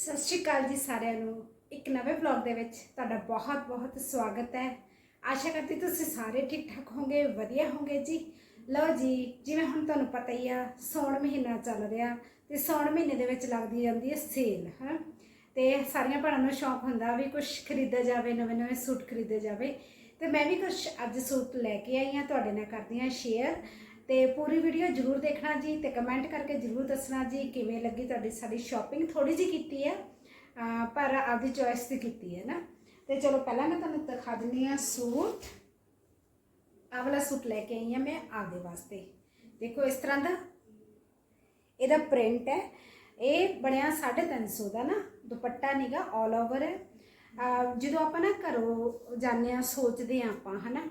ਸਤਿ ਸ਼੍ਰੀ ਅਕਾਲ ਜੀ ਸਾਰਿਆਂ ਨੂੰ। ਇੱਕ ਨਵੇਂ ਵਲੌਗ ਦੇ ਵਿੱਚ ਤੁਹਾਡਾ ਬਹੁਤ-ਬਹੁਤ ਸਵਾਗਤ ਹੈ। ਆਸ਼ਾ ਕਰਦੀ ਤੁਸੀਂ ਸਾਰੇ ਠੀਕ ਠਾਕ ਹੋਵੋਗੇ, ਵਧੀਆ ਹੋਵੋਗੇ ਜੀ? ਲਓ ਜੀ, ਜਿਵੇਂ ਹੁਣ ਤੁਹਾਨੂੰ ਪਤਾ ਹੀ ਆ ਸੌਣ ਮਹੀਨਾ ਚੱਲ ਰਿਹਾ ਤੇ ਸੌਣ ਮਹੀਨੇ ਦੇ ਵਿੱਚ ਲੱਗਦੀ ਜਾਂਦੀ ਹੈ ਸੇਲ, ਹਾਂ? ਤੇ ਸਾਰੀਆਂ ਭੈਣਾਂ ਨੂੰ ਸ਼ੌਂਕ ਹੁੰਦਾ ਵੀ ਕੁਝ ਖਰੀਦਿਆ ਜਾਵੇ ਨਵੇਂ-ਨਵੇਂ ਸੂਟ ਖਰੀਦੇ ਜਾਵੇ। ਤੇ ਮੈਂ ਵੀ ਕੁਝ ਅੱਜ ਸੂਟ ਲੈ ਕੇ ਆਈ ਹਾਂ, ਤੁਹਾਡੇ ਨਾਲ ਕਰਦੀ ਹਾਂ ਸ਼ੇਅਰ ਤੇ ਪੂਰੀ ਵੀਡੀਓ ਜਰੂਰ ਦੇਖਣਾ ਜੀ ਤੇ ਕਮੈਂਟ ਕਰਕੇ ਜਰੂਰ ਦੱਸਣਾ ਜੀ ਕਿਵੇਂ ਲੱਗੀ ਤੁਹਾਡੀ ਸਾਡੀ ਸ਼ਾਪਿੰਗ ਥੋੜੀ ਜੀ ਕੀਤੀ ਹੈ ਪਰ ਆਪਦੀ ਚੋਇਸ ਤੇ ਕੀਤੀ ਹੈ ਨਾ। ਤੇ ਚਲੋ ਪਹਿਲਾਂ ਮੈਂ ਤੁਹਾਨੂੰ ਦਿਖਾ ਦਿੰਦੀ ਆ ਸੂਟ। ਆਹ ਵਾਲਾ ਸੂਟ ਲੈ ਕੇ ਆਈ ਹਾਂ ਮੈਂ ਆਪਦੇ ਵਾਸਤੇ। ਦੇਖੋ ਇਸ ਤਰ੍ਹਾਂ ਦਾ ਇਹਦਾ ਪ੍ਰਿੰਟ ਹੈ। ਇਹ ਬਣਿਆ 350 ਦਾ ਨਾ, ਦੁਪੱਟਾ ਨੀਗਾ 올 ਓਵਰ ਹੈ। ਜਦੋਂ ਆਪਾਂ ਨਾ ਘਰੋਂ ਜਾਂਦੇ ਆ ਸੋਚਦੇ ਆ ਆਪਾਂ, ਹਨਾ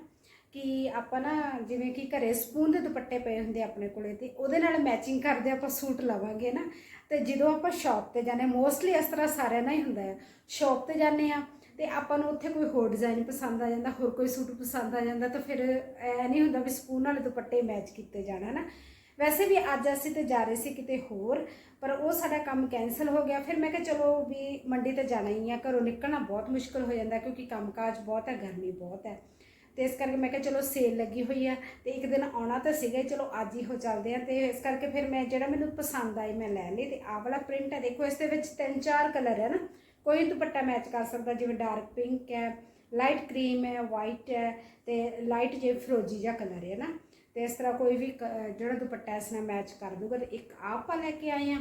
ਕਿ ਆਪਾਂ ਨਾ ਜਿਵੇਂ ਕਿ ਘਰੇ ਸਪੂਨ ਦੇ ਦੁਪੱਟੇ ਪਏ ਹੁੰਦੇ ਆਪਣੇ ਕੋਲੇ ਤੇ ਉਹਦੇ ਨਾਲ ਮੈਚਿੰਗ ਕਰਦੇ ਆਪਾਂ ਸੂਟ ਲਵਾਂਗੇ ਨਾ। ਤੇ ਜਦੋਂ ਆਪਾਂ ਸ਼ਾਪ ਤੇ ਜਾਂਦੇ ਮੋਸਟਲੀ ਇਸ ਤਰ੍ਹਾਂ ਸਾਰਿਆਂ ਨਾਲ ਹੀ ਹੁੰਦਾ ਹੈ। ਸ਼ਾਪ ਤੇ ਜਾਂਦੇ ਆ ਤੇ ਆਪਾਂ ਨੂੰ ਉੱਥੇ ਕੋਈ ਹੋਰ ਡਿਜ਼ਾਈਨ ਪਸੰਦ ਆ ਜਾਂਦਾ, ਹੋਰ ਕੋਈ ਸੂਟ ਪਸੰਦ ਆ ਜਾਂਦਾ ਤਾਂ ਫਿਰ ਐ ਨਹੀਂ ਹੁੰਦਾ ਵੀ ਸਪੂਨ ਵਾਲੇ ਦੁਪੱਟੇ ਮੈਚ ਕੀਤੇ ਜਾਣਾ ਨਾ। ਵੈਸੇ ਵੀ ਅੱਜ ਅਸੀਂ ਤੇ ਜਾ ਰਹੇ ਸੀ ਕਿਤੇ ਹੋਰ, ਪਰ ਉਹ ਸਾਡਾ ਕੰਮ ਕੈਨਸਲ ਹੋ ਗਿਆ। ਫਿਰ ਮੈਂ ਕਿਹਾ ਚਲੋ ਵੀ ਮੰਡੀ ਤੇ ਜਾਣਾ ਹੀ ਆ, ਘਰੋਂ ਨਿਕਲਣਾ ਬਹੁਤ ਮੁਸ਼ਕਲ ਹੋ ਜਾਂਦਾ ਕਿਉਂਕਿ ਕੰਮਕਾਜ ਬਹੁਤ ਹੈ, ਗਰਮੀ ਬਹੁਤ ਹੈ। ਤੇ ਇਸ ਕਰਕੇ ਮੈਂ ਕਿਹਾ ਚਲੋ ਸੇਲ ਲੱਗੀ ਹੋਈ ਆ ਤੇ ਇੱਕ ਦਿਨ ਆਉਣਾ ਤਾਂ ਸੀਗਾ ਚਲੋ ਅੱਜ ਹੀ ਹੋ ਚੱਲਦੇ ਆ ਤੇ ਇਸ ਕਰਕੇ ਫਿਰ ਮੈਂ ਜਿਹੜਾ ਮੈਨੂੰ ਪਸੰਦ ਆਈ ਮੈਂ ਲੈ ਲਈ ਤੇ ਆਹ ਵਾਲਾ ਪ੍ਰਿੰਟ ਹੈ ਦੇਖੋ ਇਸ ਦੇ ਵਿੱਚ ਤਿੰਨ ਚਾਰ ਕਲਰ ਹੈ ਨਾ, ਕੋਈ ਦੁਪੱਟਾ ਮੈਚ ਕਰ ਸਕਦਾ, ਜਿਵੇਂ ਡਾਰਕ ਪਿੰਕ ਹੈ ਲਾਈਟ ਕਰੀਮ ਹੈ ਵਾਈਟ ਹੈ ਤੇ ਲਾਈਟ ਜੇ ਫਰੋਜੀ ਜਿਹਾ ਕਲਰ ਹੈ ਨਾ, ਤੇ ਇਸ ਤਰ੍ਹਾਂ ਕੋਈ ਵੀ ਕ- ਜਿਹੜਾ ਦੁਪੱਟਾ ਇਸ ਨਾਲ ਮੈਚ ਕਰ ਦੂਗਾ ਤੇ ਇੱਕ ਆਹ ਆਪਾਂ ਲੈ ਕੇ ਆਏ ਆ।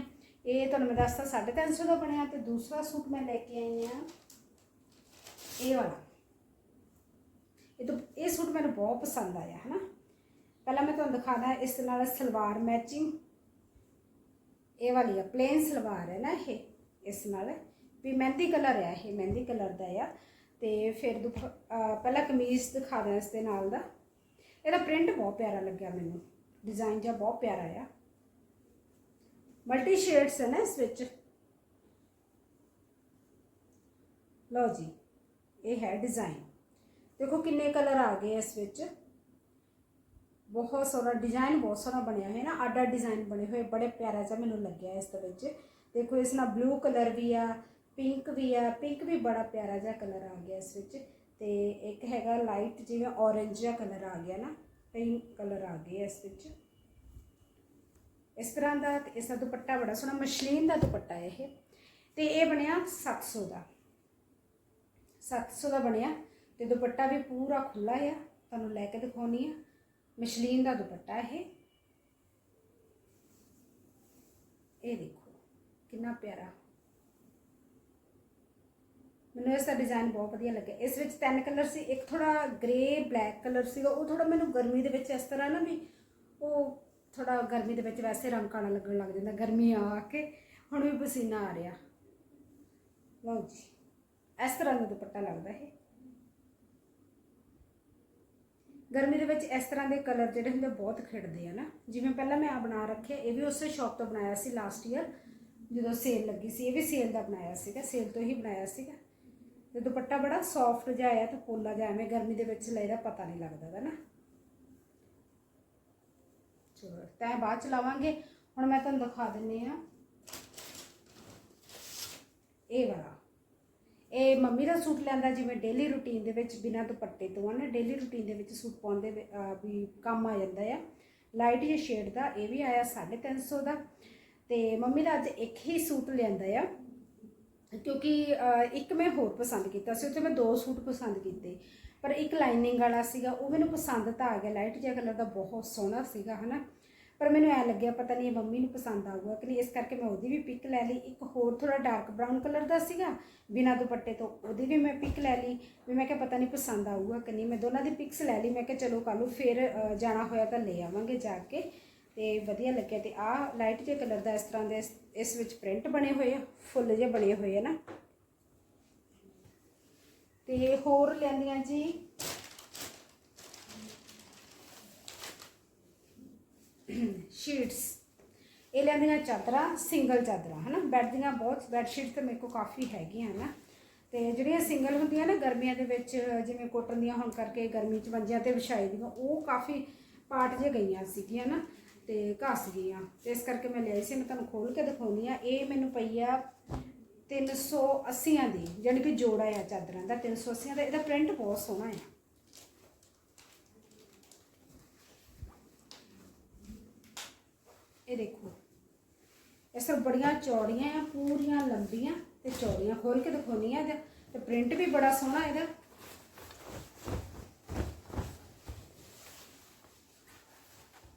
ਇਹ ਤੁਹਾਨੂੰ ਮੈਂ ਦੱਸਤਾ 350 ਦਾ ਬਣਿਆ ਤੇ ਦੂਸਰਾ ਸੂਟ ਮੈਂ ਲੈ ਕੇ ਆਈ ਆ। ਇਹ ਵਾਲਾ। ਇਹ ਤਾਂ ਇਹ ਸੂਟ ਮੈਨੂੰ ਬਹੁਤ ਪਸੰਦ ਆਇਆ ਹੈ ਨਾ ਪਹਿਲਾਂ ਮੈਂ ਤੁਹਾਨੂੰ ਦਿਖਾਦਾ ਇਸ ਦੇ ਨਾਲ ਸਲਵਾਰ ਮੈਚਿੰਗ ਇਹ ਵਾਲੀ ਆ ਪਲੇਨ ਸਲਵਾਰ ਹੈ ਨਾ ਇਹ, ਇਸ ਨਾਲ। ਵੀ ਮਹਿੰਦੀ ਕਲਰ ਹੈ ਇਹ, ਮਹਿੰਦੀ ਕਲਰ ਦਾ ਆ। ਤੇ ਫਿਰ ਦੁਪ- ਪਹਿਲਾਂ ਕਮੀਜ਼ ਦਿਖਾ ਦਾਂ ਇਸ ਦੇ ਨਾਲ ਦਾ। ਇਹਦਾ ਪ੍ਰਿੰਟ ਬਹੁਤ ਪਿਆਰਾ ਲੱਗਿਆ ਮੈਨੂੰ। ਡਿਜ਼ਾਈਨ ਜਿਹਾ ਬਹੁਤ ਪਿਆਰਾ ਆ। ਮਲਟੀ ਸ਼ੇਡਸ ਹੈ ਨਾ ਇਸ ਵਿੱਚ। ਲਓ ਜੀ, ਇਹ ਹੈ ਡਿਜ਼ਾਈਨ ਦੇਖੋ ਕਿੰਨੇ ਕਲਰ ਆ ਗਏ ਇਸ ਵਿੱਚ। ਬਹੁਤ ਸੋਹਣਾ ਡਿਜ਼ਾਈਨ, ਬਹੁਤ ਸੋਹਣਾ ਬਣਿਆ ਹੋਇਆ ਨਾ ਅੱਡ ਅੱਡ ਡਿਜ਼ਾਈਨ ਬਣੇ ਹੋਏ, ਬੜੇ ਪਿਆਰਾ ਜਿਹਾ ਮੈਨੂੰ ਲੱਗਿਆ ਇਸ ਦੇ ਵਿੱਚ। ਦੇਖੋ ਇਸ ਨਾਲ ਬਲੂ ਕਲਰ ਵੀ ਆ ਪਿੰਕ ਵੀ ਆ ਪਿੰਕ ਵੀ ਬੜਾ ਪਿਆਰਾ ਜਿਹਾ ਕਲਰ ਆ ਗਿਆ ਇਸ ਵਿੱਚ। ਤੇ ਇੱਕ ਹੈਗਾ ਲਾਈਟ ਜਿਵੇਂ ਔਰੇਂਜ ਜਿਹਾ ਕਲਰ ਆ ਗਿਆ ਨਾ ਪਿੰਕ ਕਲਰ ਆ ਗਏ ਇਸ ਵਿੱਚ। ਇਸ ਤਰ੍ਹਾਂ ਦਾ, ਇਸ ਦਾ ਦੁਪੱਟਾ ਬੜਾ ਸੋਹਣਾ, ਮਸ਼ਲੀਨ ਦਾ ਦੁਪੱਟਾ ਇਹ। ਤੇ ਇਹ ਬਣਿਆ 700 ਦਾ। 700 ਦਾ ਬਣਿਆ। ਤੇ ਦੁਪੱਟਾ ਵੀ ਪੂਰਾ ਖੁੱਲਾ ਆ, ਤੁਹਾਨੂੰ ਲੈ ਕੇ ਦਿਖਾਉਣੀ ਆ। ਮਸ਼ਲੀਨ ਦਾ ਦੁਪੱਟਾ ਇਹ। ਇਹ ਦੇਖੋ, ਕਿੰਨਾ ਪਿਆਰਾ। ਮੈਨੂੰ ਇਸ ਦਾ ਡਿਜ਼ਾਈਨ ਬਹੁਤ ਵਧੀਆ ਲੱਗਿਆ। ਇਸ ਵਿੱਚ ਤਿੰਨ ਕਲਰ ਸੀ, ਇੱਕ ਥੋੜਾ ਗ੍ਰੇ ਬਲੈਕ ਕਲਰ ਸੀਗਾ। ਉਹ ਥੋੜਾ ਮੈਨੂੰ ਗਰਮੀ ਦੇ ਵਿੱਚ ਇਸ ਤਰ੍ਹਾਂ ਨਾ ਵੀ ਉਹ ਥੋੜਾ ਗਰਮੀ ਦੇ ਵਿੱਚ ਵੈਸੇ ਰੰਗ ਕਾਲਾ ਲੱਗਣ ਲੱਗ ਜਾਂਦਾ, ਗਰਮੀ ਆ ਕੇ ਹੁਣ ਵੀ ਪਸੀਨਾ ਆ ਰਿਹਾ। ਲਓ ਜੀ, ਇਸ ਤਰ੍ਹਾਂ ਦਾ ਦੁਪੱਟਾ ਲੱਗਦਾ ਇਹ। ਗਰਮੀ ਦੇ ਵਿੱਚ ਇਸ ਤਰ੍ਹਾਂ ਦੇ ਕਲਰ ਜਿਹੜੇ ਹੁੰਦੇ ਬਹੁਤ ਖਿੜਦੇ ਆ ਨਾ। ਜਿਵੇਂ ਪਹਿਲਾਂ ਮੈਂ ਆ ਬਣਾ ਰੱਖਿਆ, ਇਹ ਵੀ ਉਸੇ ਸ਼ਾਪ ਤੋਂ ਬਣਾਇਆ ਸੀ ਲਾਸਟ ਈਅਰ ਜਦੋਂ ਸੇਲ ਲੱਗੀ ਸੀ, ਇਹ ਵੀ ਸੇਲ ਦਾ ਬਣਾਇਆ ਸੀਗਾ ਸੇਲ ਤੋਂ ਹੀ ਬਣਾਇਆ ਸੀਗਾ। ਤੇ ਦੁਪੱਟਾ ਬੜਾ ਸੌਫਟ ਜਿਹਾ ਆਇਆ, ਤੇ ਪੋਲਾ ਜਿਹਾ ਐਵੇਂ ਗਰਮੀ ਦੇ ਵਿੱਚ ਲੈਦਾ ਪਤਾ ਨਹੀਂ ਲੱਗਦਾ ਗਾ ਨਾ। ਚਲੋ, ਤਾਂ ਬਾਅਦ ਚ ਲਾਵਾਂਗੇ। ਹੁਣ ਮੈਂ ਤੁਹਾਨੂੰ ਦਿਖਾ ਦਿੰਨੀ ਆ। ਇਹ ਵਾਲਾ। ਇਹ ਮੰਮੀ ਦਾ ਸੂਟ ਲੈਂਦਾ ਜਿਵੇਂ ਡੇਲੀ ਰੂਟੀਨ ਦੇ ਵਿੱਚ ਬਿਨਾਂ ਦੁਪੱਟੇ ਤੋਂ ਆ ਨਾ ਡੇਲੀ ਰੂਟੀਨ ਦੇ ਵਿੱਚ ਸੂਟ ਪਾਉਂਦੇ ਵੇ- ਵੀ ਕੰਮ ਆ ਜਾਂਦਾ ਆ। ਲਾਈਟ ਜਿਹਾ ਸ਼ੇਡ ਦਾ ਇਹ ਵੀ ਆਇਆ 350 ਦਾ। ਤੇ ਮੰਮੀ ਦਾ ਅੱਜ ਇੱਕ ਹੀ ਸੂਟ ਲਿਆਂਦਾ ਆ। ਕਿਉਂਕਿ ਇੱਕ ਮੈਂ ਹੋਰ ਪਸੰਦ ਕੀਤਾ ਸੀ ਉੱਥੇ ਮੈਂ ਦੋ ਸੂਟ ਪਸੰਦ ਕੀਤੇ। ਪਰ ਇੱਕ ਲਾਈਨਿੰਗ ਵਾਲਾ ਸੀਗਾ, ਉਹ ਮੈਨੂੰ ਪਸੰਦ ਤਾਂ ਆ ਗਿਆ। ਲਾਈਟ ਜਿਹਾ ਕਲਰ ਦਾ ਬਹੁਤ ਸੋਹਣਾ ਸੀਗਾ, ਹਨਾ? ਪਰ ਮੈਨੂੰ ਐ ਲੱਗਿਆ ਪਤਾ ਨਹੀਂ ਇਹ ਮੰਮੀ ਨੂੰ ਪਸੰਦ ਆਊਗਾ ਕਿ ਨਹੀਂ। ਇਸ ਕਰਕੇ ਮੈਂ ਉਹਦੀ ਵੀ ਪਿਕ ਲੈ ਲਈ। ਇੱਕ ਹੋਰ ਥੋੜਾ ਡਾਰਕ ਬਰਾਊਨ ਕਲਰ ਦਾ ਸੀਗਾ। ਬਿਨਾਂ ਦੁਪੱਟੇ ਤੋਂ ਉਹਦੀ ਵੀ ਮੈਂ ਪਿਕ ਲੈ ਲਈ। ਵੀ ਮੈਂ ਕਿਹਾ ਪਤਾ ਨਹੀਂ ਪਸੰਦ ਆਊਗਾ ਕਿ ਨਹੀਂ। ਮੈਂ ਦੋਨਾਂ ਦੀ ਪਿਕਸ ਲੈ ਲਈ। ਮੈਂ ਕਿਹਾ ਚਲੋ ਕੱਲ੍ਹ ਨੂੰ ਫਿਰ ਜਾਣਾ ਹੋਇਆ ਤਾਂ ਲੈ ਆਵਾਂਗੇ ਜਾ ਕੇ। ਤੇ ਵਧੀਆ ਲੱਗਿਆ। ਤੇ ਆਹ ਲਾਈਟ ਜਿਹੇ ਕਲਰ ਦਾ ਇਸ ਤਰ੍ਹਾਂ ਦੇ ਇਸ- ਇਸ ਵਿੱਚ ਪ੍ਰਿੰਟ ਬਣੇ ਹੋਏ ਆ। ਫੁੱਲ ਜਿਹੇ ਬਣੇ ਹੋਏ ਆ ਨਾ। ਤੇ ਹੋਰ ਲੈਂਦੀਆਂ ਜੀ। ਸ਼ੀਟਸ ਇਹ ਲੈਂਦੀਆਂ ਚਾਦਰਾਂ ਸਿੰਗਲ ਚਾਦਰਾਂ, ਹਨਾ? ਬੈੱਡ ਦੀਆਂ ਬਹੁਤ ਬੈੱਡ ਸ਼ੀਟ ਤਾਂ ਮੇਰੇ ਕੋਲ ਕਾਫੀ ਹੈਗੀਆਂ ਨਾ ਤੇ ਜਿਹੜੀਆਂ ਸਿੰਗਲ ਹੁੰਦੀਆਂ ਨਾ ਗਰਮੀਆਂ ਦੇ ਵਿੱਚ, ਜਿਵੇਂ ਕੋਟਨ ਦੀਆਂ ਹੋਣ ਕਰਕੇ ਗਰਮੀ ਚ ਮੰਜਿਆਂ ਤੇ ਵਿਛਾਈ ਦੀਆਂ, ਉਹ ਕਾਫੀ ਪਾਰਟ ਜੇ ਗਈਆਂ ਸੀਗੀਆਂ ਨਾ ਤੇ ਘਸ ਗਈਆਂ। ਤੇ ਇਸ ਕਰਕੇ ਮੈਂ ਲਿਆਈ ਸੀ, ਮੈਂ ਤੁਹਾਨੂੰ ਖੋਲ ਕੇ ਦਿਖਾਉਣੀ ਆ ਇਹ ਮੈਨੂੰ ਪਈ ਆ 380 ਦੀ, ਜਾਣੀ ਕਿ ਜੋੜਾ ਆ ਚਾਦਰਾਂ ਦਾ 380 ਦਾ। ਇਹਦਾ ਪ੍ਰਿੰਟ ਬਹੁਤ ਸੋਹਣਾ ਆ। ਇਹ ਦੇਖੋ ਇਹ ਸਭ ਬੜੀਆਂ ਚੌੜੀਆਂ ਆ ਪੂਰੀਆਂ ਲੰਬੀਆਂ ਤੇ ਚੌੜੀਆਂ ਖੋਲ ਕੇ ਦਿਖਾਉਣੀ ਆ ਇਹਦਾ ਤੇ ਪ੍ਰਿੰਟ ਵੀ ਬੜਾ ਸੋਹਣਾ ਇਹਦਾ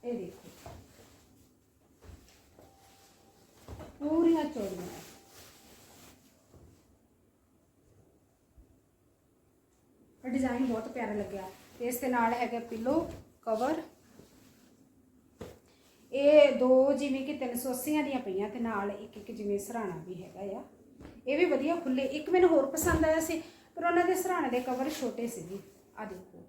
ਇਹ ਦੇਖੋ ਪੂਰੀਆਂ ਚੌੜੀਆਂ ਆ। ਇਹ ਡਿਜ਼ਾਈਨ ਬਹੁਤ ਪਿਆਰਾ ਲੱਗਿਆ ਤੇ ਇਸ ਦੇ ਨਾਲ ਹੈਗਾ ਪਿੱਲੋ ਕਵਰ ਇਹ ਦੋ ਜਿਵੇਂ ਕਿ 380 ਦੀਆਂ ਪਈਆਂ ਤੇ ਨਾਲ ਇੱਕ ਇੱਕ ਜਿਵੇਂ ਸਰਾਣਾ ਵੀ ਹੈਗਾ ਆ। ਇਹ ਵੀ ਵਧੀਆ ਖੁੱਲੇ ਇੱਕ ਮੈਨੂੰ ਹੋਰ ਪਸੰਦ ਆਇਆ ਸੀ, ਪਰ ਉਹਨਾਂ ਦੇ ਸਰਾਣੇ ਦੇ ਕਵਰ ਛੋਟੇ ਸੀਗੇ। ਆ ਦੇਖੋ।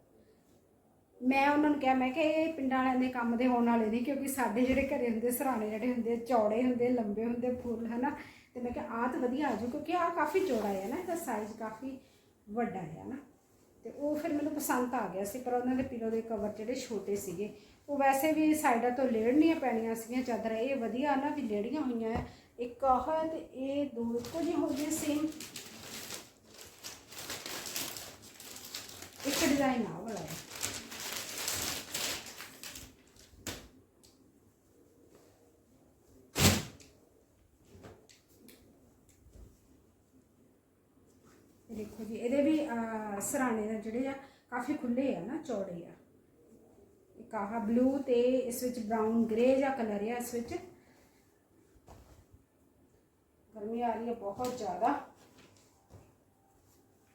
ਮੈਂ ਉਹਨਾਂ ਨੂੰ ਕਿਹਾ, ਮੈਂ ਕਿ ਇਹ ਪਿੰਡਾਂ ਵਾਲਿਆਂ ਦੇ ਕੰਮ ਦੇ ਹੋਣ ਵਾਲੇ ਨਹੀਂ ਕਿਉਂਕਿ ਸਾਡੇ ਜਿਹੜੇ ਘਰੇ ਹੁੰਦੇ ਸਰਾਣੇ, ਜਿਹੜੇ ਹੁੰਦੇ ਚੌੜੇ ਹੁੰਦੇ, ਲੰਬੇ ਹੁੰਦੇ, ਫੁੱਲ, ਹਨਾ? ਤੇ ਮੈਂ ਕਿਹਾ, ਆਹ ਤਾਂ ਵਧੀਆ ਆ ਜੂ ਕਿਉਂਕਿ ਆਹ ਕਾਫੀ ਚੌੜਾ ਹੈ ਨਾ, ਇਹਦਾ ਸਾਈਜ਼ ਕਾਫੀ ਵੱਡਾ ਹੈ ਨਾ ਤੇ ਉਹ ਫਿਰ ਮੈਨੂੰ ਪਸੰਦ ਆ ਗਿਆ ਸੀ, ਪਰ ਉਹਨਾਂ ਦੇ ਪਿਲੋ ਦੇ ਕਵਰ ਜਿਹੜੇ ਛੋਟੇ ਸੀਗੇ ਉਹ ਵੈਸੇ ਵੀ ਸਾਈਡਾਂ ਤੋਂ ਲੇੜਨੀਆਂ ਪੈਣੀਆਂ ਸੀਗੀਆਂ ਚਾਦਰਾਂ। ਇਹ ਵਧੀਆ ਨਾ ਵੀ ਲੇੜੀਆਂ ਹੋਈਆਂ ਇੱਕ ਆਹ ਤੇ ਇਹ ਦੋ ਇੱਕੋ ਜਿਹੇ ਹੋ ਗਏ ਸੇਮ ਇੱਕ ਡਿਜ਼ਾਈਨ ਆ ਵਾਲਾ। ਦੇਖੋ ਜੀ ਇਹਦੇ ਵੀ ਅਹ, ਸਰਾਣੇ ਦਾ ਜਿਹੜੇ ਆ ਕਾਫੀ ਖੁੱਲੇ ਆ ਨਾ ਚੌੜੇ ਆ। ਇੱਕ ਆਹ ਬਲੂ ਤੇ ਇਸ ਵਿੱਚ ਬ੍ਰਾਊਨ ਗ੍ਰੇ ਜਿਹਾ ਕਲਰ ਆ ਇਸ ਵਿੱਚ। ਗਰਮੀ ਆ ਰਹੀ ਹੈ ਬਹੁਤ ਜ਼ਿਆਦਾ।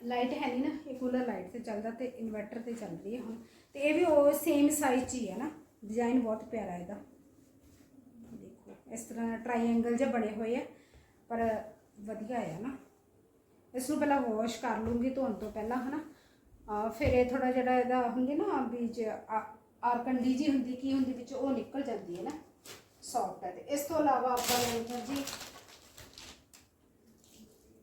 ਲਾਈਟ ਹੈ ਨਹੀਂ ਨਾ, ਇਹ ਕੂਲਰ ਲਾਈਟ ਤੇ ਚੱਲਦਾ ਤੇ ਇਨਵਰਟਰ ਤੇ ਚੱਲ ਰਹੀ ਹੈ ਹੁਣ। ਤੇ ਇਹ ਵੀ ਉਹ ਸੇਮ ਸਾਈਜ਼ 'ਚ ਹੀ ਹੈ ਨਾ ਡਿਜ਼ਾਈਨ ਬਹੁਤ ਪਿਆਰਾ ਇਹਦਾ। ਦੇਖੋ, ਇਸ ਤਰ੍ਹਾਂ ਟ੍ਰਾਇੰਗਲ ਜਿਹੇ ਬਣੇ ਹੋਏ ਆ, ਪਰ ਵਧੀਆ ਹੈ ਨਾ। ਇਸ ਨੂੰ ਪਹਿਲਾਂ ਵਾਸ਼ ਕਰ ਲੂੰਗੀ ਧੋਣ ਤੋਂ ਪਹਿਲਾਂ ਹਨਾ। ਆ ਫਿਰ ਇਹ ਥੋੜਾ ਜਿਹੜਾ ਇਹਦਾ ਹੁੰਦੀ ਨਾ ਬੀਜ ਆਰਕੰਡੀ ਜੀ ਹੁੰਦੀ, ਕੀ ਹੁੰਦੀ ਵਿੱਚ, ਉਹ ਨਿਕਲ ਜਾਂਦੀ ਹੈ ਨਾ। ਸੌਫਟ ਹੈ ਤੇ ਇਸ ਤੋਂ ਇਲਾਵਾ ਆਪਾਂ ਲੈਂਦੇ ਜੀ,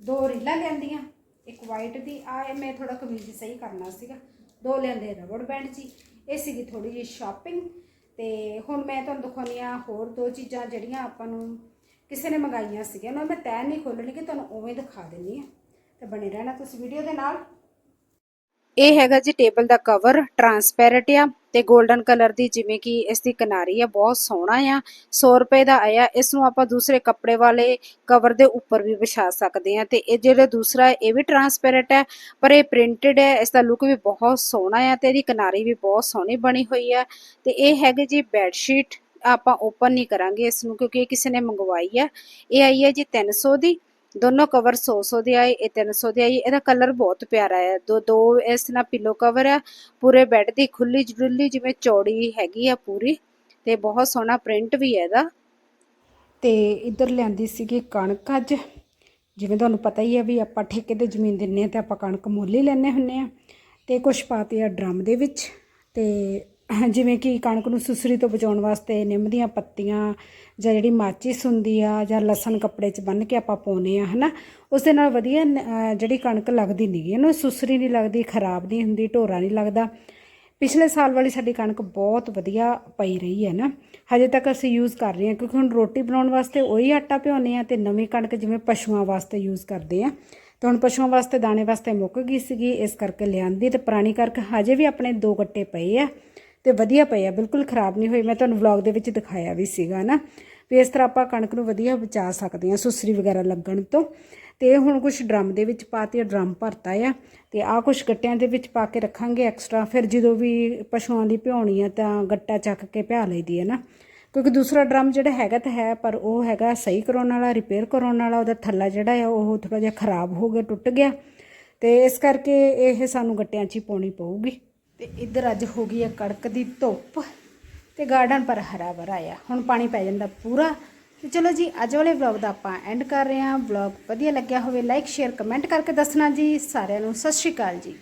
ਦੋ ਰੀਲਾਂ ਲੈਂਦੀਆਂ, ਇੱਕ ਵਾਈਟ ਦੀ ਆ ਮੈਂ ਥੋੜਾ ਕਮੀਜ਼ ਸਹੀ ਕਰਨਾ ਸੀਗਾ। ਦੋ ਲੈਂਦੇ ਰਬੜ ਬੈਂਡ ਜੀ, ਇਹ ਸੀਗੀ ਥੋੜੀ ਜਿਹੀ ਸ਼ਾਪਿੰਗ ਤੇ ਹੁਣ ਮੈਂ ਤੁਹਾਨੂੰ ਦਿਖਾਉਣੀ ਆ ਹੋਰ ਦੋ ਚੀਜ਼ਾਂ ਜਿਹੜੀਆਂ ਆਪਾਂ ਨੂੰ ਕਿਸੇ ਨੇ ਮੰਗਾਈਆਂ ਸੀਗੀਆਂ, ਉਹਨਾਂ ਮੈਂ ਤੈਅ ਨਹੀਂ ਖੋਲਣੀ ਕਿ ਤੁਹਾਨੂੰ ਉਵੇਂ ਦਿਖਾ ਦਿੰਨੀ ਆ ਤੇ ਬਣੇ ਰਹਿਣਾ ਤੁਸੀਂ ਵੀਡੀਓ ਦੇ ਨਾਲ। ਇਹ ਹੈਗਾ ਜੀ ਟੇਬਲ ਦਾ ਕਵਰ ਟਰਾਂਸਪੈਰੈਂਟ ਆ। ਤੇ 골ਡਨ ਕਲਰ ਦੀ ਜਿਵੇਂ ਕਿ ਇਸ ਦੀ ਕਿਨਾਰੀ ਆ, ਬਹੁਤ ਸੋਹਣਾ ਆ। 100 ਰੁਪਏ ਦਾ ਆਇਆ ਇਸ ਨੂੰ ਆਪਾਂ ਦੂਸਰੇ ਕੱਪੜੇ ਵਾਲੇ ਕਵਰ ਦੇ ਉੱਪਰ ਵੀ ਵਿਛਾ ਸਕਦੇ ਆ ਤੇ ਇਹ ਜਿਹੜਾ ਦੂਸਰਾ ਇਹ ਵੀ ਟਰਾਂਸਪੈਰੈਂਟ ਹੈ ਪਰ ਇਹ ਪ੍ਰਿੰਟਡ ਹੈ ਇਸ ਦਾ ਲੁੱਕ ਵੀ ਬਹੁਤ ਸੋਹਣਾ ਆ ਤੇ ਇਹਦੀ ਕਿਨਾਰੀ ਵੀ ਬਹੁਤ ਸੋਹਣੀ ਬਣੀ ਹੋਈ ਆ। ਤੇ ਇਹ ਹੈਗੇ ਜੀ ਬੈੱਡ ਸ਼ੀਟ ਆਪਾਂ ਓਪਨ ਨਹੀਂ ਕਰਾਂਗੇ ਇਸ ਨੂੰ ਕਿਉਂਕਿ ਇਹ ਕਿਸੇ ਨੇ ਮੰਗਵਾਈ ਆ। ਇਹ ਆਈ ਹੈ ਜੀ 300 ਦੀ ਦੋਨੋਂ ਕਵਰ 100 100 ਦੇ ਆਏ, ਇਹ 300 ਦੇ ਆਈ ਇਹਦਾ ਕਲਰ ਬਹੁਤ ਪਿਆਰਾ ਹੈ। ਦੋ ਦੋ ਇਸ ਨਾਲ ਪਿੱਲੋ ਕਵਰ ਆ ਪੂਰੇ ਬੈੱਡ ਦੀ ਖੁੱਲੀ ਜੁੱਲੀ ਜਿਵੇਂ ਚੌੜੀ ਹੈਗੀ ਆ ਪੂਰੀ ਤੇ ਬਹੁਤ ਸੋਹਣਾ ਪ੍ਰਿੰਟ ਵੀ ਹੈ ਇਹਦਾ। ਤੇ ਇੱਧਰ ਲਿਆਂਦੀ ਸੀਗੀ ਕਣਕ ਅੱਜ। ਜਿਵੇਂ ਤੁਹਾਨੂੰ ਪਤਾ ਹੀ ਹੈ ਵੀ ਆਪਾਂ ਠੇਕੇ ਤੇ ਜ਼ਮੀਨ ਦਿੰਨੇ ਆ ਤੇ ਆਪਾਂ ਕਣਕ ਮੁੱਲ ਹੀ ਲੈਣੇ ਹੁੰਨੇ ਆ। ਤੇ ਕੁਝ ਪਾਤੇ ਆ ਡਰਮ ਦੇ ਵਿੱਚ ਤੇ ਜਿਵੇਂ ਕਿ ਕਣਕ ਨੂੰ ਸੁਸਰੀ ਤੋਂ ਬਚਾਉਣ ਵਾਸਤੇ ਨਿੰਮ ਦੀਆਂ ਪੱਤੀਆਂ ਜਾਂ ਜਿਹੜੀ ਮਾਚਿਸ ਹੁੰਦੀ ਆ ਜਾਂ ਲਸਣ ਕੱਪੜੇ 'ਚ ਬੰਨ੍ਹ ਕੇ ਆਪਾਂ ਪਾਉਨੇ ਆ, ਹਨਾ? ਉਸ ਦੇ ਨਾਲ ਵਧੀਆ ਨ- ਜਿਹੜੀ ਕਣਕ ਲੱਗਦੀ ਨਹੀਂ ਇਹਨੂੰ ਸੁਸਰੀ ਨਹੀਂ ਲੱਗਦੀ, ਖਰਾਬ ਨਹੀਂ ਹੁੰਦੀ, ਢੋਰਾ ਨਹੀਂ ਲੱਗਦਾ। ਪਿਛਲੇ ਸਾਲ ਵਾਲੀ ਸਾਡੀ ਕਣਕ ਬਹੁਤ ਵਧੀਆ ਪਈ ਰਹੀ ਹੈ ਨਾ? ਹਜੇ ਤੱਕ ਅਸੀਂ ਯੂਜ਼ ਕਰ ਰਹੇ ਹਾਂ, ਕਿਉਂਕਿ ਹੁਣ ਰੋਟੀ ਬਣਾਉਣ ਵਾਸਤੇ ਉਹੀ ਆਟਾ ਭਿਉਂਦੇ ਆ ਤੇ ਨਵੀਂ ਕਣਕ ਜਿਵੇਂ ਪਸ਼ੂਆਂ ਵਾਸਤੇ ਯੂਜ਼ ਕਰਦੇ ਆ ਤੇ ਹੁਣ ਪਸ਼ੂਆਂ ਵਾਸਤੇ, ਦਾਣੇ ਵਾਸਤੇ ਮੁੱਕ ਗਈ ਸੀਗੀ, ਇਸ ਕਰਕੇ ਲਿਆਂਦੀ ਤੇ ਪੁਰਾਣੀ ਕਣਕ ਹਜੇ ਵੀ ਆਪਣੇ ਦੋ ਗੱਟੇ ਪਏ ਆ। ਤੇ ਵਧੀਆ ਪਏ ਆ, ਬਿਲਕੁਲ ਖਰਾਬ ਨਹੀਂ ਹੋਈ ਮੈਂ ਤੁਹਾਨੂੰ ਵਲੌਗ ਦੇ ਵਿੱਚ ਦਿਖਾਇਆ ਵੀ ਸੀਗਾ ਨਾ। ਵੀ ਇਸ ਤਰ੍ਹਾਂ ਆਪਾਂ ਕਣਕ ਨੂੰ ਵਧੀਆ ਬਚਾ ਸਕਦੇ ਹਾਂ ਸੁਸਰੀ ਵਗੈਰਾ ਲੱਗਣ ਤੋਂ। ਤੇ ਇਹ ਹੁਣ ਕੁਝ ਡਰਮ ਦੇ ਵਿੱਚ ਪਾਤੀ ਡਰਮ ਭਰਤਾ ਆ। ਤੇ ਆ ਕੁਝ ਗੱਟਿਆਂ ਦੇ ਵਿੱਚ ਪਾ ਕੇ ਰੱਖਾਂਗੇ ਐਕਸਟਰਾ ਫਿਰ ਜਦੋਂ ਵੀ ਪਸ਼ੂਆਂ ਦੀ ਭਿਉਣੀ ਆ ਤਾਂ ਗੱਟਾ ਚੱਕ ਕੇ ਭਿਆ ਲਈਦੀ ਹੈ ਨਾ। ਕਿਉਂਕਿ ਦੂਸਰਾ ਡਰਮ ਜਿਹੜਾ ਹੈਗਾ ਤਾਂ ਹੈ, ਪਰ ਉਹ ਹੈਗਾ ਸਹੀ ਕਰਾਉਣ ਵਾਲਾ ਰਿਪੇਅਰ ਕਰਾਉਣ ਵਾਲਾ, ਉਹਦਾ ਥੱਲਾ ਜਿਹੜਾ ਆ, ਉਹ ਥੋੜਾ ਜਿਹਾ ਖਰਾਬ ਹੋ ਗਿਆ, ਟੁੱਟ ਗਿਆ। ਤੇ ਇਸ ਕਰਕੇ ਇਹ ਸਾਨੂੰ ਗੱਟਿਆਂ 'ਚ ਹੀ ਪਾਉਣੀ ਪਊਗੀ। ਤੇ ਇੱਧਰ ਅੱਜ ਹੋ ਗਈ ਆ ਕੜਕ ਦੀ ਧੁੱਪ ਤੇ ਗਾਰਡਨ ਪਰ ਹਰਾ ਭਰਾ ਆ। ਹੁਣ ਪਾਣੀ ਪੈ ਜਾਂਦਾ ਪੂਰਾ। ਤੇ ਚਲੋ ਜੀ, ਅੱਜ ਵਾਲੇ ਵਲੌਗ ਦਾ ਆਪਾਂ ਐਂਡ ਕਰ ਰਹੇ ਹਾਂ। ਵਲੌਗ ਵਧੀਆ ਲੱਗਿਆ ਹੋਵੇ ਲਾਈਕ ਸ਼ੇਅਰ ਕਮੈਂਟ ਕਰਕੇ ਦੱਸਣਾ ਜੀ। ਸਾਰਿਆਂ ਨੂੰ ਸਤਿ ਸ਼੍ਰੀ ਅਕਾਲ ਜੀ।